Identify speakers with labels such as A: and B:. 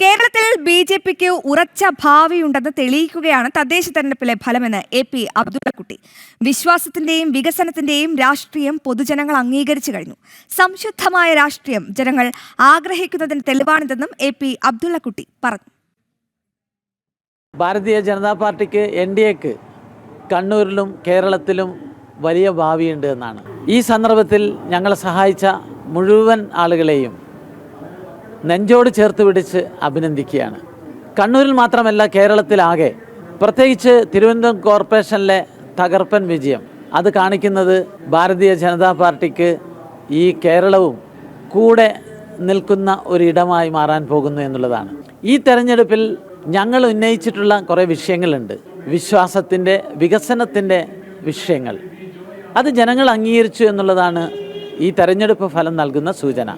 A: കേരളത്തിൽ B J പിക്ക് ഉറച്ച ഭാവിയുണ്ടെന്ന് തെളിയിക്കുകയാണ് തദ്ദേശ തെരഞ്ഞെടുപ്പിലെ ഫലമെന്ന് എ പി അബ്ദുള്ളക്കുട്ടി. വിശ്വാസത്തിന്റെയും വികസനത്തിന്റെയും രാഷ്ട്രീയം പൊതുജനങ്ങൾ അംഗീകരിച്ചു കഴിഞ്ഞു. സംശുദ്ധമായ രാഷ്ട്രീയം ജനങ്ങൾ ആഗ്രഹിക്കുന്നതിന് തെളിവാണിതെന്നും എ പി അബ്ദുള്ളക്കുട്ടി പറഞ്ഞു.
B: ഭാരതീയ ജനതാ പാർട്ടിക്ക് എൻ ഡി എക്ക് കണ്ണൂരിലും കേരളത്തിലും വലിയ ഭാവിയുണ്ട് എന്നാണ്. ഈ സന്ദർഭത്തിൽ ഞങ്ങളെ സഹായിച്ച മുഴുവൻ ആളുകളെയും നെഞ്ചോട് ചേർത്ത് പിടിച്ച് അഭിനന്ദിക്കുകയാണ്. കണ്ണൂരിൽ മാത്രമല്ല കേരളത്തിലാകെ പ്രത്യേകിച്ച് തിരുവനന്തപുരം കോർപ്പറേഷനിലെ തകർപ്പൻ വിജയം. അത് കാണിക്കുന്നത് ഭാരതീയ ജനതാ പാർട്ടിക്ക് ഈ കേരളവും കൂടെ നിൽക്കുന്ന ഒരിടമായി മാറാൻ പോകുന്നു എന്നുള്ളതാണ്. ഈ തെരഞ്ഞെടുപ്പിൽ ഞങ്ങൾ ഉന്നയിച്ചിട്ടുള്ള കുറേ വിഷയങ്ങളുണ്ട്. വിശ്വാസത്തിന്റെ വികസനത്തിന്റെ വിഷയങ്ങൾ. അത് ജനങ്ങൾ അംഗീകരിച്ചു എന്നുള്ളതാണ് ഈ തെരഞ്ഞെടുപ്പ് ഫലം നൽകുന്ന സൂചന.